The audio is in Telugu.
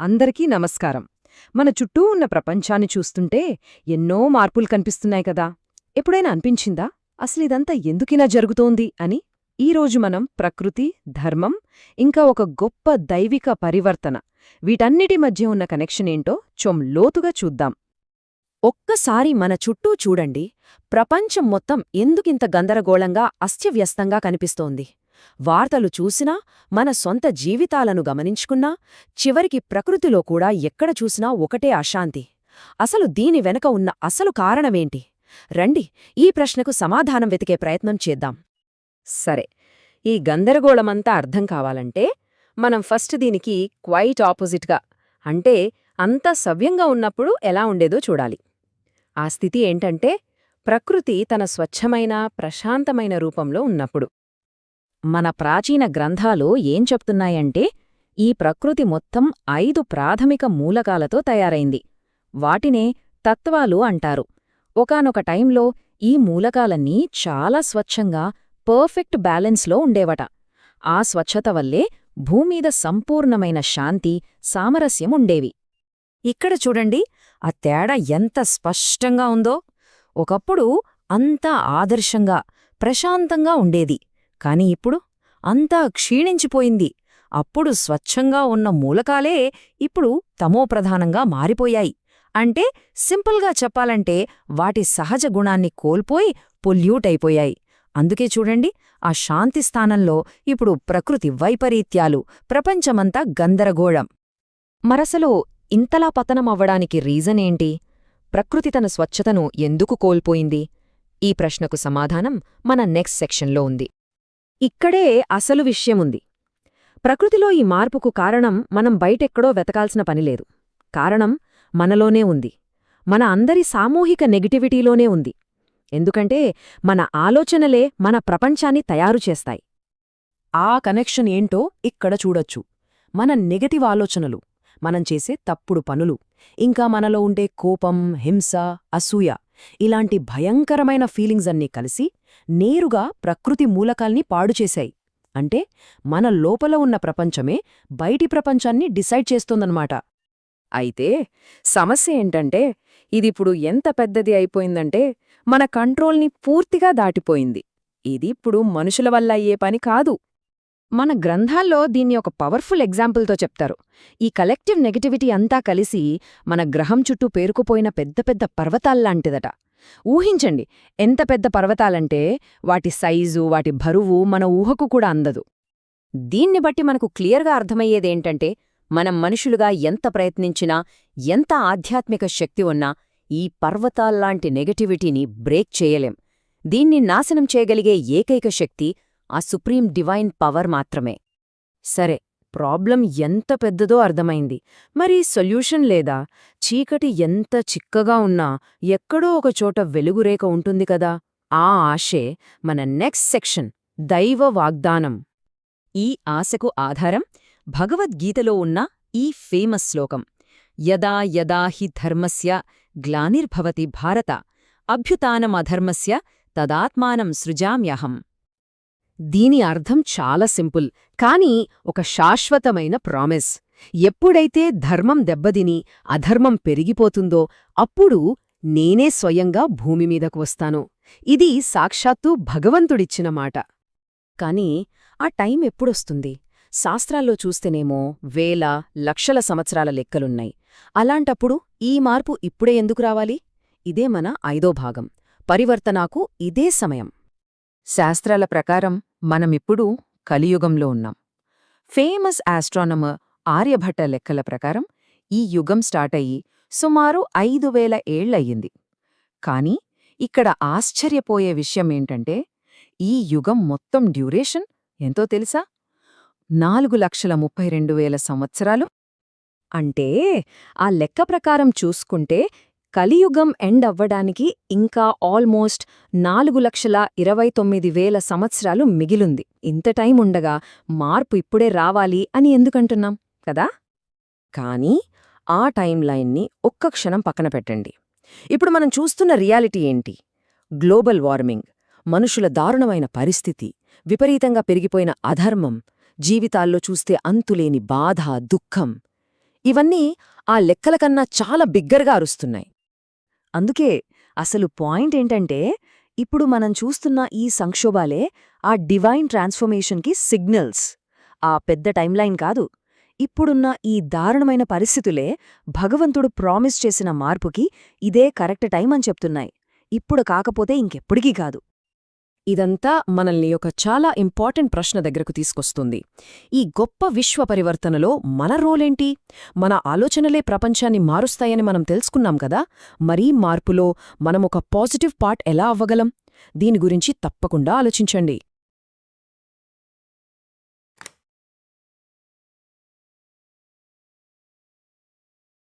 అందరికీ నమస్కారం. మన చుట్టూ ఉన్న ప్రపంచాన్ని చూస్తుంటే ఎన్నో మార్పులు కనిపిస్తున్నాయి కదా. ఎప్పుడైనా అనిపించిందా? అసలిదంతా ఎందుకిలా జరుగుతోంది అని? ఈరోజు మనం ప్రకృతి ధర్మం ఇంకా ఒక గొప్ప దైవిక పరివర్తన వీటన్నిటి మధ్య ఉన్న కనెక్షన్ ఏంటో చొం లోతుగా చూద్దాం. ఒక్కసారి మన చుట్టూ చూడండి. ప్రపంచం మొత్తం ఎందుకింత గందరగోళంగా అస్త్యవ్యస్తంగా కనిపిస్తోంది? వార్తలు చూసినా మన సొంత జీవితాలను గమనించుకున్నా చివరికి ప్రకృతిలో కూడా ఎక్కడ చూసినా ఒకటే అశాంతి. అసలు దీని వెనక ఉన్న అసలు కారణమేంటి? రండి ఈ ప్రశ్నకు సమాధానం వెతికే ప్రయత్నం చేద్దాం. సరే ఈ గందరగోళమంతా అర్థం కావాలంటే మనం ఫస్ట్ దీనికి క్వైట్ ఆపోజిట్గా అంటే అంత సవ్యంగా ఉన్నప్పుడు ఎలా ఉండేదో చూడాలి. ఆ స్థితి ఏంటంటే ప్రకృతి తన స్వచ్ఛమైన ప్రశాంతమైన రూపంలో ఉన్నప్పుడు. మన ప్రాచీన గ్రంథాలు ఏం చెప్తున్నాయంటే ఈ ప్రకృతి మొత్తం ఐదు ప్రాథమిక మూలకాలతో తయారైంది. వాటినే తత్వాలు అంటారు. ఒకానొక టైంలో ఈ మూలకాలన్నీ చాలా స్వచ్ఛంగా పర్ఫెక్ట్ బ్యాలెన్స్లో ఉండేవట. ఆ స్వచ్ఛత వల్లే భూమీద సంపూర్ణమైన శాంతి సామరస్యం ఉండేవి. ఇక్కడ చూడండి ఆ తేడా ఎంత స్పష్టంగా ఉందో. ఒకప్పుడు అంతా ఆదర్శంగా ప్రశాంతంగా ఉండేది. కాని ఇప్పుడు అంతా క్షీణించిపోయింది. అప్పుడు స్వచ్ఛంగా ఉన్న మూలకాలే ఇప్పుడు తమోప్రధానంగా మారిపోయాయి. అంటే సింపుల్గా చెప్పాలంటే వాటి సహజ గుణాన్ని కోల్పోయి పొల్యూట్ అయిపోయాయి. అందుకే చూడండి ఆ శాంతి స్థానంలో ఇప్పుడు ప్రకృతి వైపరీత్యాలు ప్రపంచమంతా గందరగోళం. మరసలో ఇంతలా పతనమవ్వడానికి రీజనేంటి ప్రకృతి తన స్వచ్ఛతను ఎందుకు కోల్పోయింది? ఈ ప్రశ్నకు సమాధానం మన నెక్స్ట్ సెక్షన్లో ఉంది. ఇక్కడే అసలు విషయముంది. ప్రకృతిలో ఈ మార్పుకు కారణం మనం బయటెక్కడో వెతకాల్సిన పనిలేదు కారణం మనలోనే ఉంది. మన అందరి సామూహిక నెగటివిటీలోనే ఉంది. ఎందుకంటే మన ఆలోచనలే మన ప్రపంచాన్ని తయారు చేస్తాయి. ఆ కనెక్షన్ ఏంటో ఇక్కడ చూడొచ్చు. మన నెగటివ్ ఆలోచనలు మనం చేసే తప్పుడు పనులు ఇంకా మనలో ఉండే కోపం హింస అసూయ ఇలాంటి భయంకరమైన ఫీలింగ్స్ అన్నీ కలిసి నేరుగా ప్రకృతి మూలకాల్ని పాడుచేశాయి. అంటే మన లోపల ఉన్న ప్రపంచమే బయటి ప్రపంచాన్ని డిసైడ్ చేస్తోందన్నమాట. అయితే సమస్య ఏంటంటే ఇదిప్పుడు ఎంత పెద్దది అయిపోయిందంటే మన కంట్రోల్ని పూర్తిగా దాటిపోయింది. ఇది ఇప్పుడు మనుషుల వల్ల అయ్యే పని కాదు. మన గ్రంథాల్లో దీన్ని ఒక పవర్ఫుల్ ఎగ్జాంపుల్తో చెప్తారు. ఈ కలెక్టివ్ నెగటివిటీ అంతా కలిసి మన గ్రహం చుట్టూ పేరుకుపోయిన పెద్ద పెద్ద పర్వతాల్లాంటిదట ఊహించండి ఎంత పెద్ద పర్వతాలంటే వాటి సైజు వాటి బరువు మన ఊహకు కూడా అందదు. దీన్ని బట్టి మనకు క్లియర్గా అర్థమయ్యేదేంటంటే మనం మనుషులుగా ఎంత ప్రయత్నించినా ఎంత ఆధ్యాత్మిక శక్తి ఉన్నా ఈ పర్వతాల్లాంటి నెగటివిటీని బ్రేక్ చేయలేం. దీన్ని నాశనం చేయగలిగే ఏకైక శక్తి ఆ సుప్రీం డివైన్ పవర్ మాత్రమే. సరే ప్రాబ్లం ఎంత పెద్దదో అర్థమైంది. మరి సొల్యూషన్ లేదా? చీకటి ఎంత చిక్కగా ఉన్నా ఎక్కడో ఒకచోట వెలుగురేఖ ఉంటుంది కదా? ఆ ఆశే మన నెక్స్ట్ సెక్షన్ దైవ వాగ్దానం. ఈ ఆశకు ఆధారం భగవద్గీతలో ఉన్న ఈ ఫేమస్ శ్లోకం. యదా యదా హి ధర్మస్య గ్లానిర్భవతి భారత. అభ్యుతానమధర్మస్య తదాత్మానం సృజామ్యహం. దీని అర్థం చాలా సింపుల్ కానీ ఒక శాశ్వతమైన ప్రామిస్. ఎప్పుడైతే ధర్మం దెబ్బదిని అధర్మం పెరిగిపోతుందో అప్పుడు నేనే స్వయంగా భూమి మీదకు వస్తాను. ఇది సాక్షాత్తు భగవంతుడిచ్చిన మాట. కాని ఆ టైం ఎప్పుడొస్తుంది? శాస్త్రాల్లో చూస్తేనేమో వేల లక్షల సంవత్సరాల లెక్కలున్నాయి. అలాంటప్పుడు ఈ మార్పు ఇప్పుడే ఎందుకు రావాలి? ఇదే మన ఐదో భాగం. పరివర్తనాకు ఇదే సమయం. శాస్త్రాల ప్రకారం మనమిప్పుడు కలియుగంలో ఉన్నాం. ఫేమస్ ఆస్ట్రానమర్ ఆర్యభట్ట లెక్కల ప్రకారం ఈ యుగం స్టార్ట్ అయ్యి సుమారు ఐదు వేల ఏళ్ళయ్యింది కాని ఇక్కడ ఆశ్చర్యపోయే విషయమేంటంటే ఈ యుగం మొత్తం డ్యూరేషన్ ఎంతో తెలుసా? నాలుగు లక్షల ముప్పై రెండు వేల సంవత్సరాలు? అంటే ఆ లెక్క ప్రకారం చూసుకుంటే కలియుగం ఎండ్ అవ్వడానికి ఇంకా ఆల్మోస్ట్ నాలుగు లక్షల ఇరవై తొమ్మిది వేల సంవత్సరాలు మిగిలుంది. ఇంత టైం ఉండగా మార్పు ఇప్పుడే రావాలి అని ఎందుకంటున్నాం కదా? కానీ ఆ టైం లైన్ని ఒక్క క్షణం పక్కన పెట్టండి. ఇప్పుడు మనం చూస్తున్న రియాలిటీ ఏంటి? గ్లోబల్ వార్మింగ్ మనుషుల దారుణమైన పరిస్థితి విపరీతంగా పెరిగిపోయిన అధర్మం జీవితాల్లో చూస్తే అంతులేని బాధ దుఃఖం. ఇవన్నీ ఆ లెక్కల కన్నా చాలా బిగ్గరగా అరుస్తున్నాయి. అందుకే అసలు పాయింట్ ఏంటంటే ఇప్పుడు మనం చూస్తున్న ఈ సంక్షోభాలే ఆ డివైన్ ట్రాన్స్ఫర్మేషన్కి సిగ్నల్స్. ఆ పెద్ద టైంలైన్ కాదు. ఇప్పుడున్న ఈ దారుణమైన పరిస్థితులే భగవంతుడు ప్రామిస్ చేసిన మార్పుకి ఇదే కరెక్ట్ టైం అని చెప్తున్నాయి. ఇప్పుడు కాకపోతే ఇంకెప్పటికీ కాదు. ఇదంతా మనల్ని ఒక చాలా ఇంపార్టెంట్ ప్రశ్న దగ్గరకు తీసుకొస్తుంది. ఈ గొప్ప విశ్వ పరివర్తనలో మన రోలేంటి? మన ఆలోచనలే ప్రపంచాన్ని మారుస్తాయని మనం తెలుసుకున్నాం కదా? మరీ మార్పులో మనం ఒక పాజిటివ్ పార్ట్ ఎలా అవ్వగలం? దీని గురించి తప్పకుండా ఆలోచించండి.